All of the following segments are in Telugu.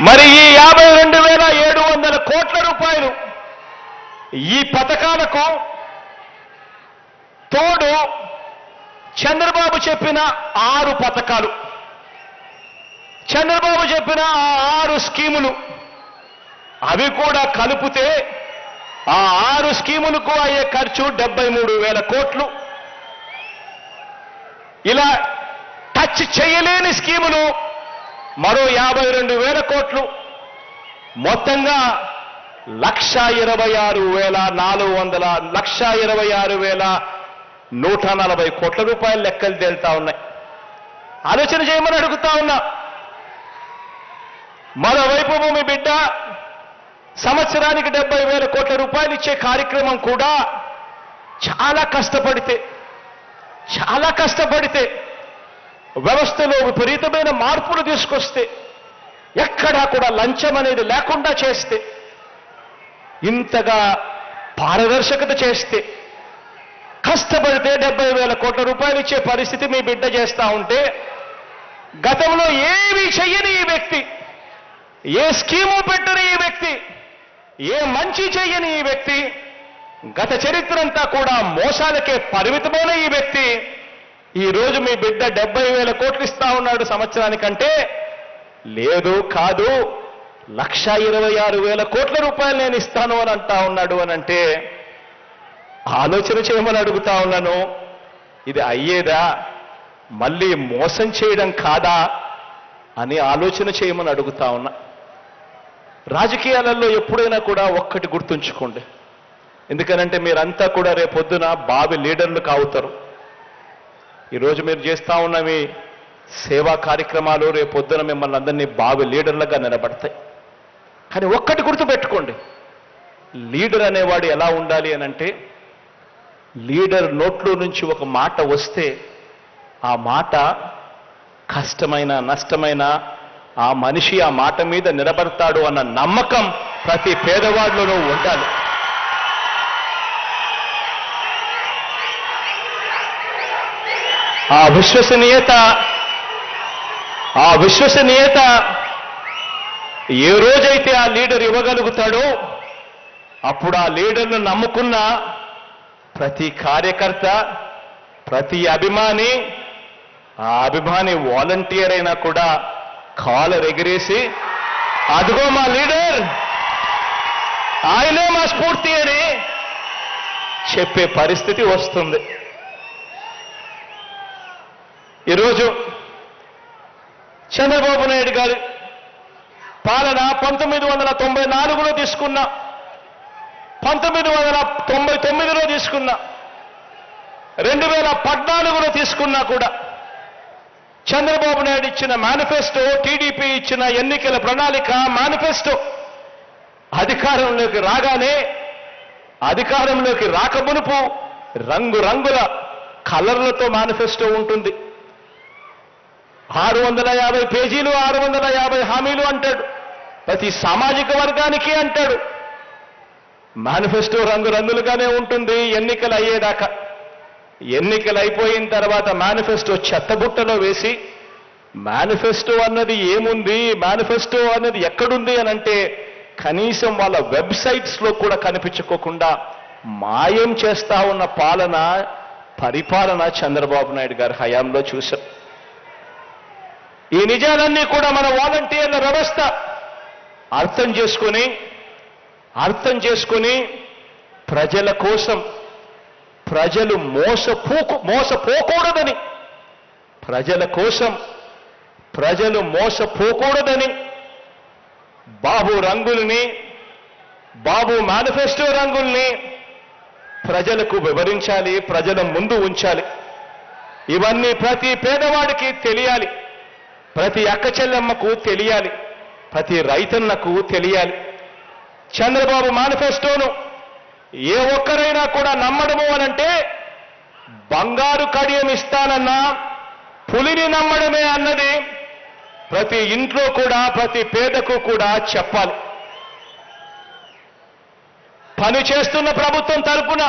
మరి ఈ యాభై రెండు వేల ఏడు వందల కోట్ల రూపాయలు ఈ పథకాలకు తోడు చంద్రబాబు చెప్పిన ఆరు పథకాలు. చంద్రబాబు చెప్పిన ఆ ఆరు స్కీములు. అవి కూడా కలిపితే ఆ ఆరు స్కీములకు అయ్యే ఖర్చు డెబ్బై మూడు వేల కోట్లు. ఇలా టచ్ చేయలేని స్కీములు మరో యాభై రెండు వేల కోట్లు. మొత్తంగా లక్ష ఇరవై ఆరు వేల నాలుగు వందల లక్ష ఇరవై ఆరు వేల నూట నలభై కోట్ల రూపాయల లెక్కలు తేలుతా ఉన్నాయి. ఆలోచన చేయమని అడుగుతా ఉన్నా. మరోవైపు భూమి బిడ్డ సంవత్సరానికి డెబ్బై వేల కోట్ల రూపాయలు ఇచ్చే కార్యక్రమం కూడా చాలా కష్టపడితే చాలా కష్టపడితే వ్యవస్థలో విపరీతమైన మార్పులు తీసుకొస్తే ఎక్కడా కూడా లంచం అనేది లేకుండా చేస్తే ఇంతగా పారదర్శకత చేస్తే కష్టపడితే డెబ్బై వేల కోట్ల రూపాయలు ఇచ్చే పరిస్థితి మీ బిడ్డ చేస్తా ఉంటే గతంలో ఏమీ చెయ్యని ఈ వ్యక్తి ఏ స్కీము పెట్టని ఈ వ్యక్తి ఏ మంచి చెయ్యని ఈ వ్యక్తి గత చరిత్రంతా కూడా మోసాలకే పరిమితమైన ఈ వ్యక్తి ఈ రోజు మీ బిడ్డ డెబ్బై వేల కోట్లు ఇస్తా ఉన్నాడు సంవత్సరానికంటే. లేదు కాదు. లక్ష ఇరవై ఆరు వేల కోట్ల రూపాయలు నేను ఇస్తాను అని అంటా ఉన్నాడు అని అంటే ఆలోచన చేయమని అడుగుతా ఉన్నాను. ఇది అయ్యేదా? మళ్ళీ మోసం చేయడం కాదా? అని ఆలోచన చేయమని అడుగుతా ఉన్నా. రాజకీయాలలో ఎప్పుడైనా కూడా ఒక్కటి గుర్తుంచుకోండి. ఎందుకనంటే మీరంతా కూడా రేపొద్దున బావి లీడర్లు కావుతారు. ఈరోజు మీరు చేస్తూ ఉన్నవి సేవా కార్యక్రమాలు రేపొద్దున మిమ్మల్ని అందరినీ బావి లీడర్లుగా నిలబడతాయి. కానీ ఒక్కటి గుర్తుపెట్టుకోండి లీడర్ అనేవాడు ఎలా ఉండాలి అని అంటే లీడర్ నోట్లో నుంచి ఒక మాట వస్తే ఆ మాట కష్టమైన నష్టమైన ఆ మనిషి ఆ మాట మీద నిలబడతాడు అన్న నమ్మకం ప్రతి పేదవాడిలోనూ ఉండాలి. ఆ విశ్వసనీయత ఆ విశ్వసనీయత ఏ రోజైతే ఆ లీడర్ ఇవ్వగలుగుతాడో అప్పుడు ఆ లీడర్ను నమ్ముకున్న ప్రతి కార్యకర్త ప్రతి అభిమాని ఆ అభిమాని వాలంటీర్ అయినా కూడా కాలర్ ఎగిరేసి అదిగో మా లీడర్ ఆయనే మా స్ఫూర్తి అని చెప్పే పరిస్థితి వస్తుంది. ఈరోజు చంద్రబాబు నాయుడు గారి పాలన పంతొమ్మిది వందల తొంభై నాలుగులో తీసుకున్న పంతొమ్మిది వందల తొంభై తొమ్మిదిలో తీసుకున్న రెండు వేల పద్నాలుగులో తీసుకున్నా కూడా చంద్రబాబు నాయుడు ఇచ్చిన మేనిఫెస్టో టీడీపీ ఇచ్చిన ఎన్నికల ప్రణాళిక మేనిఫెస్టో అధికారంలోకి రాగానే అధికారంలోకి రాకమునుపు రంగురంగుల కలర్లతో మేనిఫెస్టో ఉంటుంది. ఆరు వందల యాభై పేజీలు ఆరు వందల యాభై హామీలు అంటాడు. ప్రతి సామాజిక వర్గానికి అంటాడు. మేనిఫెస్టో రంగురంగులుగానే ఉంటుంది ఎన్నికలు అయ్యేదాకా. ఎన్నికలు అయిపోయిన తర్వాత మేనిఫెస్టో చెత్తబుట్టలో వేసి మేనిఫెస్టో అన్నది ఏముంది మేనిఫెస్టో అన్నది ఎక్కడుంది అని అంటే కనీసం వాళ్ళ వెబ్సైట్స్లో కూడా కనిపించుకోకుండా మాయం చేస్తా ఉన్న పాలన పరిపాలన చంద్రబాబు నాయుడు గారి హయాంలో చూశాం. ఈ నిజాలన్నీ కూడా మన వాలంటీర్ల వ్యవస్థ అర్థం చేసుకొని అర్థం చేసుకొని ప్రజల కోసం ప్రజలు మోసపోకు మోసపోకూడదని ప్రజల కోసం ప్రజలు మోసపోకూడదని బాబు రంగుల్ని బాబు మేనిఫెస్టో రంగుల్ని ప్రజలకు వివరించాలి ప్రజల ముందు ఉంచాలి. ఇవన్నీ ప్రతి పేదవాడికి తెలియాలి. ప్రతి అక్క చెల్లెమ్మకు తెలియాలి ప్రతి రైతన్నకు తెలియాలి. చంద్రబాబు మేనిఫెస్టోను ఏ ఒక్కరైనా కూడా నమ్మడము అనంటే బంగారు కడియం ఇస్తానన్నా పులిని నమ్మడమే అన్నది ప్రతి ఇంట్లో కూడా ప్రతి పేదకు కూడా చెప్పాలి. పని చేస్తున్న ప్రభుత్వం తరపున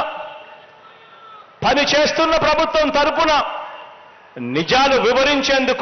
పని చేస్తున్న ప్రభుత్వం తరపున నిజాలు వివరించేందుకు